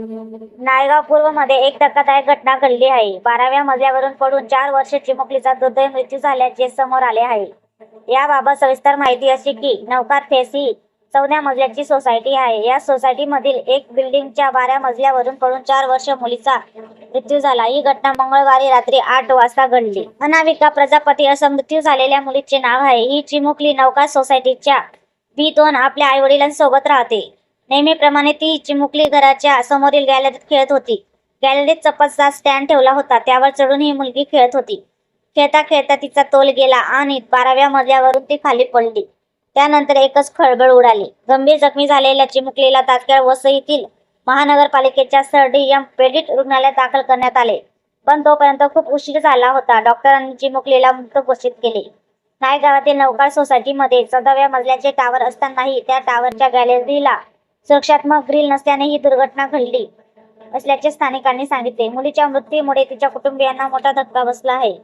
नायगाव पूर्वमध्ये एक धक्कादायक घटना घडली आहे. बाराव्या मजल्यावरून पडून चार वर्ष चिमुकलीचा दुर्दैवी मृत्यू झाल्याचे समोर आले आहे. याबाबत सविस्तर माहिती अशी की नौकार फेस ही चौथ्या मजल्याची सोसायटी आहे. या सोसायटी मधील एक बिल्डिंगच्या बारा मजल्यावरून पडून चार वर्ष मुलीचा मृत्यू झाला. ही घटना मंगळवारी रात्री आठ वाजता घडली. अनाविका प्रजापती असं मृत्यू झालेल्या मुलीचे नाव आहे. ही चिमुकली नौका सोसायटीच्या बी दोन आपल्या आई वडिलांसोबत राहते. नेहमीप्रमाणे ती चिमुकली घराच्या समोरील गॅलरीत खेळत होती. गॅलरीत चप्पलचा स्टँड ठेवला होता. त्यावर चढून ही मुलगी खेळत होती. खेळता खेळता तिचा तोल गेला आणि बाराव्या मजल्यावरून ती खाली पडली. त्यानंतर एकच खळबळ उडाली. गंभीर जखमी झालेल्या चिमुकलीला तात्काळ वसईतील महानगरपालिकेच्या सर डी. एम. पेडिट रुग्णालयात दाखल करण्यात आले. पण तोपर्यंत खूप उशीर झाला होता. डॉक्टरांनी चिमुकलीला मृत घोषित केले. नायगावातील नौकाळ सोसायटीमध्ये चौदाव्या मजल्याचे टावर असतानाही त्या टावरच्या गॅलरीला सुरक्षात्मक ग्रिल नसल्याने ही दुर्घटना घडली असल्याचे स्थानिकांनी सांगितले. मुलीच्या मृत्यूमुळे तिच्या कुटुंबियांना मोठा धक्का बसला आहे.